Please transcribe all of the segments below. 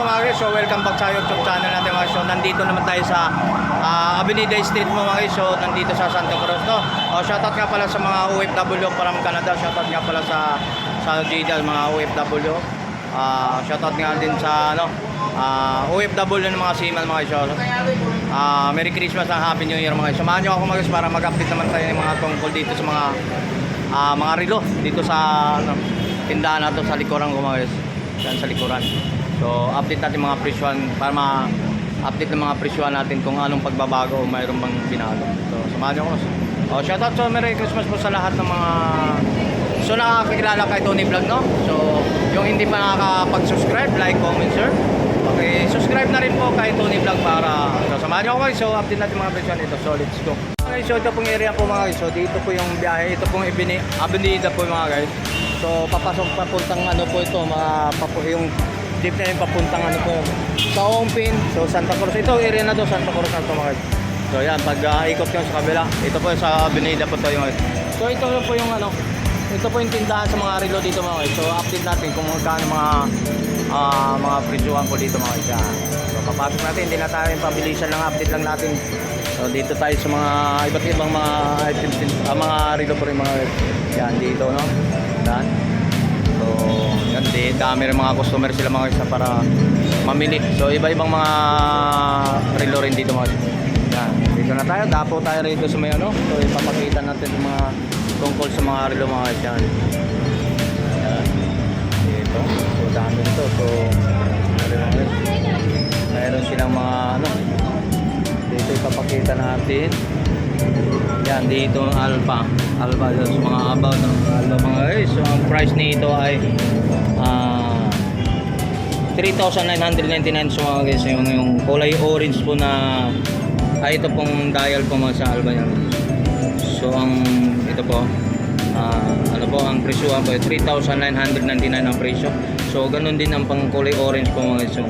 Mga guys. So welcome back sa YouTube channel natin mga guys. Nandito naman tayo sa ah, Avenida Street mo mga guys. Nandito sa Santa Cruz no. Oh, shoutout nga pala sa mga OFW from Canada. Shoutout nga pala sa sa Jeddah mga OFW. Ah, shoutout nga din sa ano ah, OFW ng mga seaman mga guys. So, ah, Merry Christmas and Happy New Year mga guys. Samahan niyo ako mga guys para mag-update naman tayo ng mga tungkol dito sa mga ah, mga relo dito sa ano, tindahan nato sa likuran ko mga guys. Yan sa likuran. So, update natin mga presyon para ma-update ng mga presyon natin kung anong pagbabago o mayroon bang binago. So, samahan niyo ako. Oh, shoutout so Merry Christmas po sa lahat ng mga So nakakakilala kay Tony Vlog no? So yung hindi pa nakakapag-subscribe, like, comment, share Okay, subscribe na rin po kay Tony Vlog para so, samahan niyo ako. So update natin mga presyon ito. So let's go. Okay, so ito pong area po mga guys. So dito po yung biyahe. Ito pong ibini, avenida po mga guys. So papasok papuntang ano po ito, mga papu, yung jeep na yung papuntang ano po sa Ongpin. So Santa Cruz. Ito area na to, Santa Cruz na to mga. So yan, pag uh, ikot yung sa kabila, ito po sa avenida po to yung. So ito po yung ano, ito po yung tindahan sa mga relo dito mga guys. So update natin kung magkano mga ah, mga presyuhan po dito mga guys. So papasok natin, hindi na tayo yung pabilisan lang update lang natin. So dito tayo sa mga iba't ibang mga items ah, mga relo po rin mga guys. Yan dito no. Yan. So yan di dami rin mga customer sila mga guys para mamili. So iba-ibang mga relo rin dito mga. Yan. Dito na tayo, dapo tayo rito sa may ano. So ipapakita natin yung mga tungkol sa mga relo mga guys. Yan. Dito. So dami nito. So. Mayroon silang mga ano. Dito ipapakita natin. Yan, dito ang alpha. Alpha sa mga abaw ng alpha mga guys. So ang price nito ay ah 3,999 so mga guys yung, yung kulay orange po na ay ito pong dial po mga sa alba yan so ang ito po ah, ano po ang presyo po ay 3,999 ang presyo so ganun din ang pang kulay orange po mga guys so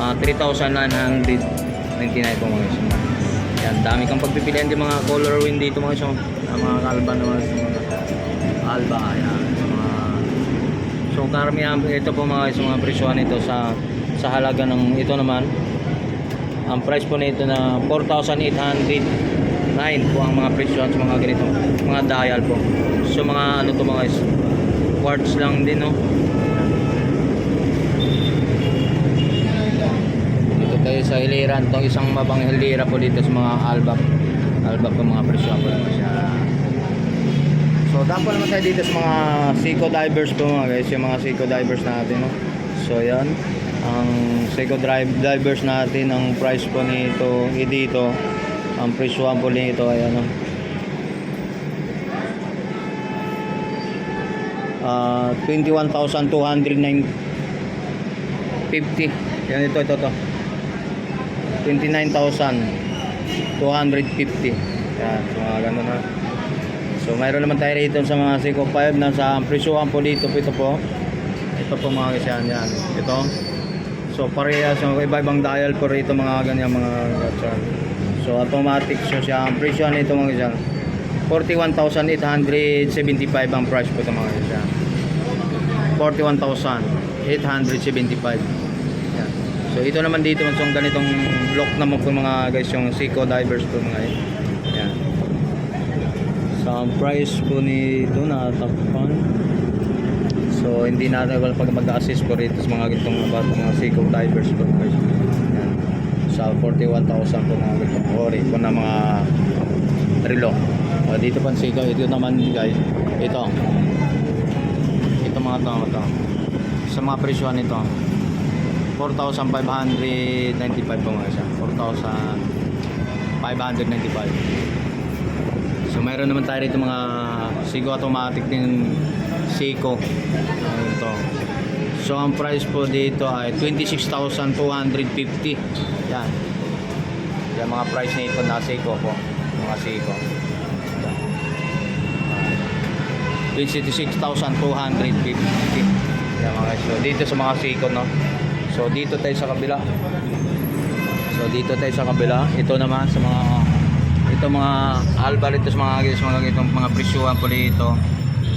ah, 3,999 po mga guys yan dami kang pagpipilian din mga color win dito mga so, ang mga alba naman sa mga alba yan sa mga So karamihan ito po mga guys, mga presyohan nito sa sa halaga ng ito naman. Ang price po nito na 4,809 po ang mga presyohan sa mga ganito, mga dial po. So mga ano to mga guys, quartz lang din no. Dito tayo sa hiliran, itong isang mabang hilira po dito sa mga alba. Alba po mga presyohan po naman siya. So, dapat naman tayo dito sa mga Seiko divers po mga guys, yung mga Seiko divers natin, no? So, yan. Ang drive, divers natin, ang price po nito, eh, dito, ang presyohan po nito ay ano, ah 21,209 50 yan ito ito to 29,250 yan so mga ganun ha So mayroon naman tayo rito sa mga Seiko 5 na sa presyuhan po dito ito po. Ito po mga kasyan yan. Ito. So parehas so iba-ibang dial po rito mga ganyan mga kasyan. So automatic so siya ang presyo nito mga kasyan. 41,875 ang price po ito mga kasyan. 41,875. So ito naman dito so ganitong lock naman po mga guys yung Seiko divers po mga yan. Yan. So, ang price po nito natakpan. So, hindi natin wala pag mag-assist po rito sa mga gitong about mga Seiko divers po guys. Yan. Sa 41,000 po mga gitong ori po na mga relo. O, dito pa Seiko. Ito naman guys. Ito. Ito mga ito. ito. Sa mga presyohan nito. 4,595 po mga siya. 4,595. So mayroon naman tayo rito mga Seiko automatic din Seiko. Ano to. So ang price po dito ay 26,250. Yan. Yan mga price nito na Seiko po. Mga Seiko. Yan. 26,250. Yan mga so dito sa mga Seiko no. So dito tayo sa kabila. So dito tayo sa kabila. Ito naman sa mga ito mga alba rito sa mga guys, mga ganitong mga presyuhan po dito.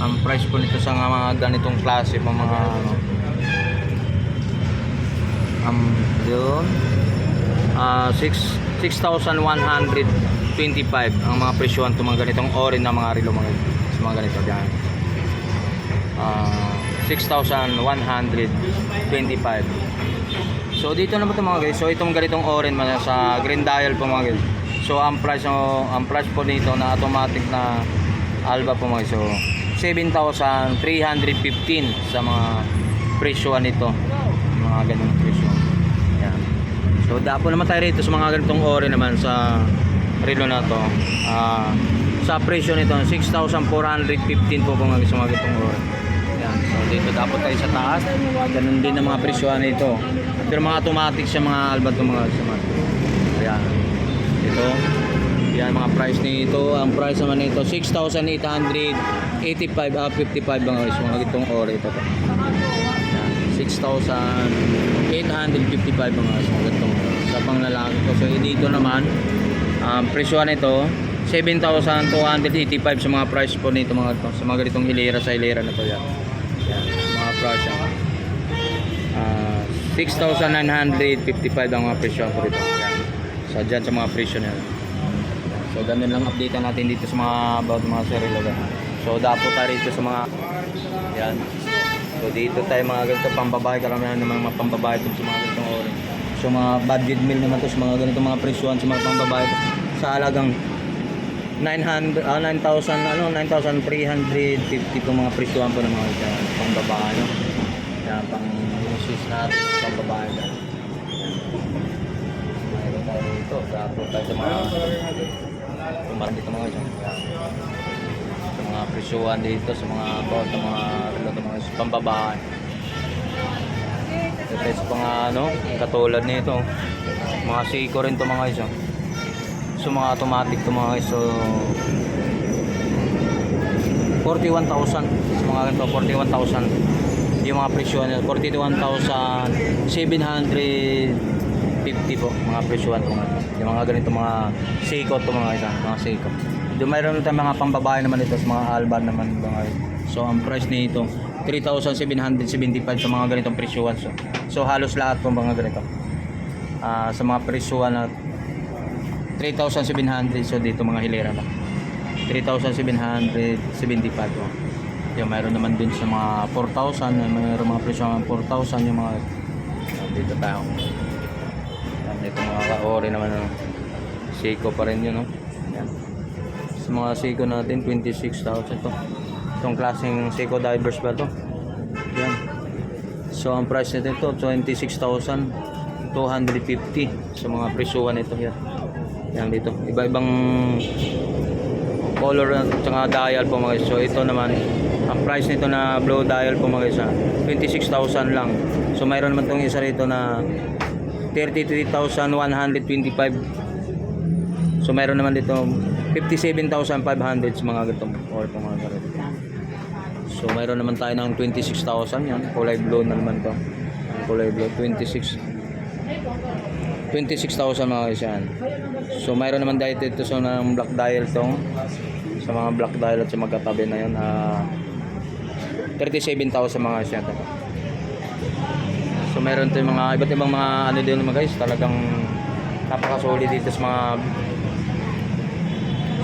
Ang price po nito sa mga ganitong klase, pa mga ano, Um, yun. Ah, 6 6,125 ang mga presyohan itong mga ganitong orin na mga relo mga mga ganito dyan. Ah, 6,125. So dito naman ito mga guys. So itong ganitong orin man sa green dial po mga guys. So ang price no, ang price po nito na automatic na Alba po mga guys. So 7,315 sa mga presyohan nito. Mga ganung presyo. Yan. So dapo naman tayo rito sa mga ganitong orin naman sa relo na to. Ah, sa presyo nito 6,415 po kung sa mga ganitong orin. Dito dapat tayo sa taas. Ganun din ang mga presyohan nito. Pero mga automatic siya mga albat mga mga. Ayan. Ito. Yan mga price nito. Ang price naman nito 6,885 ah 55 mga guys. Mga gitong ore ito. to. Yan. 6,855 mga guys. Mga gitong sa panglalaki ko. So dito naman ang presyohan nito 7,285 sa mga price po nito mga to. Sa mga ganitong hilera sa hilera na to yan. Yan. Mga yan. Ah, 6,955 ang mga presyo dito. Yan. So dyan sa mga presyo nila. So ganun lang update natin dito sa mga about mga sarilo. So dapo tayo rito sa mga yan. So dito tayo mga ganito pambabae karamihan ng mga pambabae ito sa mga ganitong oras. So mga budget meal naman to sa mga ganito mga presyohan sa mga pambabae. Sa halagang 900 ah 9,000 ano 9,350 po mga presyohan po ng mga ito, pambabae no. Yan pang sis natin pambabae. Yan. Mayroon tayo dito. Dapo tayo sa mga Kumaran dito mga dyan. Yan. Sa mga presyuhan dito, sa mga to, sa mga relo, sa mga pambabae. Ito tayo sa mga ano, katulad nito. Mga Seiko rin to mga isa. So mga automatic to mga isa. So 41,000 sa mga ganito 41,000 yung mga presyohan nila 41,750 po mga mga yung mga ganito mga Seiko to mga isa mga Seiko. Doon mayroon tayong mga pambabae naman dito sa mga Alban naman mga so ang price nito 3,775 sa mga ganitong presyohan so, so halos lahat po mga ganito. Ah, sa mga presyohan na 3,700 so dito mga hilera na 3,775 po. Yung mayroon naman din sa mga 4,000, yung mayroon mga presyo ng 4,000 yung mga dito tayo. Yan, ito mga ka-ori naman ng Seiko pa rin yun, no? Yan. Sa mga Seiko natin, 26,000 to. Itong klaseng Seiko divers ba to? Yan. So, ang price nito ito, 26,250 sa mga presyuhan nito. Yan. Yan dito. Iba-ibang color at saka dial po mga guys. So ito naman, ang price nito na blow dial po mga guys, ah, 26,000 lang. So mayroon naman tong isa rito na 33,125. So mayroon naman dito 57,500 sa mga ganitong or po mga ganito. So mayroon naman tayo ng 26,000 yan. Kulay blue na naman to. Kulay blue 26 26,000 mga guys yan. So mayroon naman dahil dito sa ng black dial tong sa mga black dial at sa magkatabi na yun ah 37,000 mga guys yan. So mayroon tayong mga iba't ibang mga ano din mga guys talagang napaka-solid dito sa mga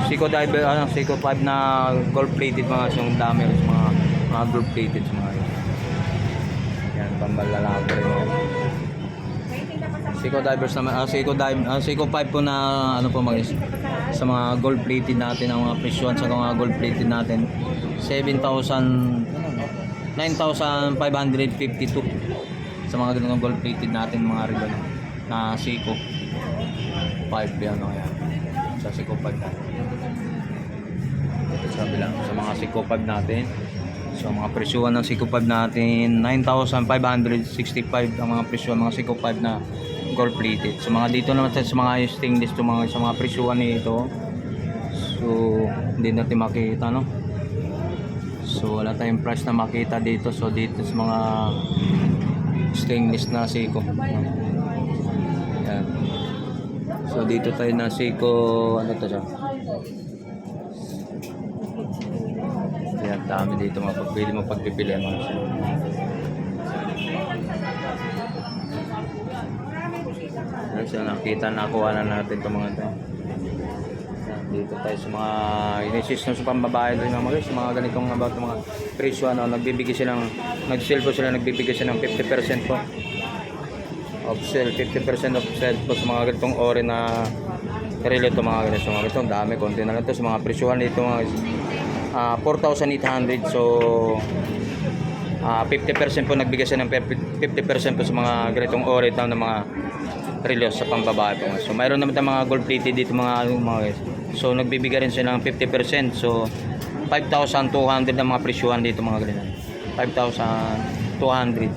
Seiko Diver, ano, Seiko 5 na gold plated mga yung dami mga mga gold plated mga. Yan, yan. Seiko divers naman, ah, Seiko dive, ah, Seiko 5 po na ano po guys, sa mga gold plated natin, ang mga presyon sa mga gold plated natin, 7,000, 9,552 sa mga ganung gold plated natin mga relo na Seiko 5 yan, ano yan, sa Seiko 5 natin. Sa bilang sa mga Seiko 5 natin. So mga presyuhan ng Seiko 5 natin, 9,565 ang mga presyuhan ng mga Seiko 5 na gold plated. So mga dito naman sa, sa mga stainless to mga sa mga presyuhan nito. So hindi natin makita no. So wala tayong price na makita dito. So dito sa mga stainless na Seiko. Yan. So dito tayo na Seiko ano to siya? Kaya dami dito mga pagpili mo pagpipili mga siya. Yan, so nakita nakuha na natin itong mga ito. Dito tayo sa mga inisistem sa pambabae doon mga guys, mga ganitong about mga presyo ano, nagbibigay sila ng nag-sell po sila, nagbibigay sila ng 50% po. Off sale, 50% off sale po sa mga ganitong ori na relo ito mga ganito, mga ganito, ang dami, konti na lang ito sa mga presyohan dito mga guys. Ah, 4,800 so Ah, 50% po nagbigay siya ng 50% po sa mga ganitong ori daw ng mga relo sa pambabae po. So mayroon naman tayong mga gold plated dito mga ano, mga guys. So nagbibigay rin sila ng 50%. So 5,200 ang mga presyuhan dito mga ganito. 5,200.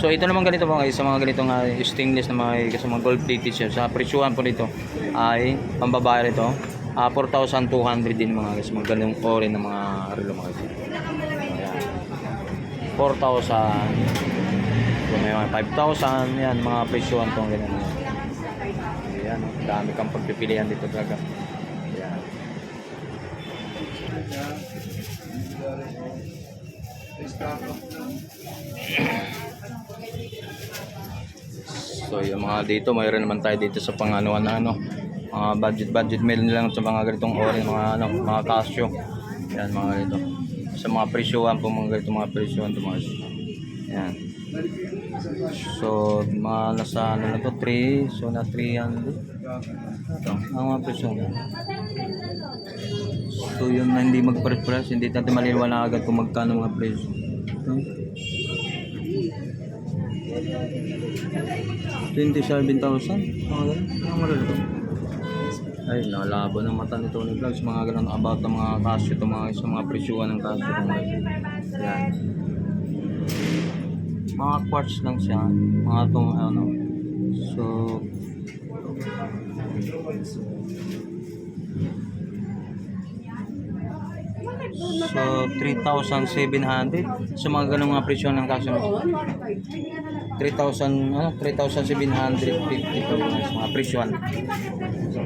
So ito naman ganito mga guys, sa mga ganitong uh, stainless na mga kasi mga gold plated siya. Sa presyuhan po nito ay pambabae rito. ah 4,200 din mga guys, mga ganitong ori ng mga relo mga guys. Ayan. 4,000 kung may mga 5,000 yan mga presyohan tong ganyan. Yan oh, dami kang pagpipilian dito talaga yan so yung mga dito mayroon naman tayo dito sa panganuan na ano mga budget budget meal lang sa mga ganitong ori mga ano mga casio yan mga ganito. Sa mga presyohan po mga ganito mga presyohan to mga yan so mga nasa ano na to? 3 so na 300 ito ang mga presyohan so yun na hindi magpres-press hindi natin maliliwanag agad kung magkano mga presyo. Ito. 27,000 mga ganun. Mga malulito ay, nalabo ng mata ni Tony Vlogs. Mga ganun about ng mga kasyo ito, mga, sa mga presyuhan ng kasyo. Yan. Mga quartz lang siya. Mga itong ano. So, So, 3,700. So, mga ganun mga presyo ng kasyo. 3,000, ano, 3,750 po mga mga presyon.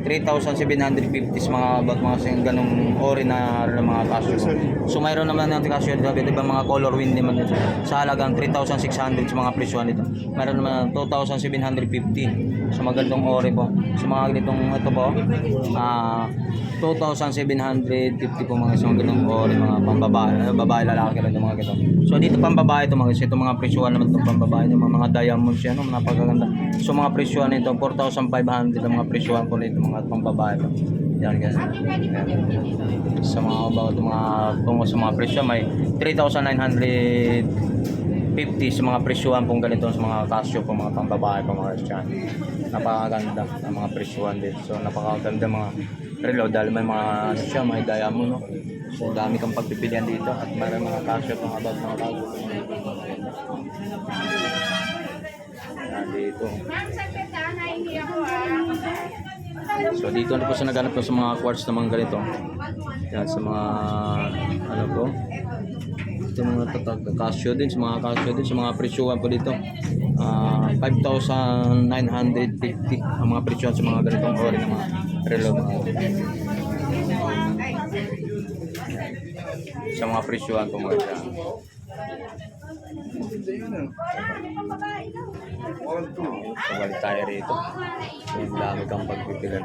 3,750 is mga about mga sing ganung ori na ng mga casio. So mayroon naman ng casio dito, di ba mga color wind naman. Sa halagang 3,600 sa mga presyon nito. Mayroon naman 2,750 sa magandang ori po. Sa mga ganitong ito po, ah 2,750 po mga sa mga ganung ori mga pambabae, eh, babae lalaki lang mga ganito. So dito pambabae ito mga ito mga presyon naman itong pambabae yung mga, mga diamonds yan, no? napakaganda. So mga presyon nito 4,500 ang mga presyon po nito mga pambabae po. Yan guys. Sa mga about mga tungo sa mga presyo may 3,950 sa mga presyuhan pong ganito sa mga casio po mga pambabae po mga Christian. Napakaganda ng mga presyuhan dito. So napakaganda mga relo dahil may mga ano siya, may diamond no. So dami kang pagpipilian dito at mayroon mga casio pong about mga. Yan dito. So dito na po sa naghanap po sa mga quartz na mga ganito. Yan sa mga ano po. Ito mga tatag casio din sa mga casio din sa mga presyuhan po dito. Ah 5,950 ang mga presyuhan sa mga ganitong ori ng mga relo sa mga presyuhan po mga yan. So, balik tayo rito. Ang dami kang pagpipilan.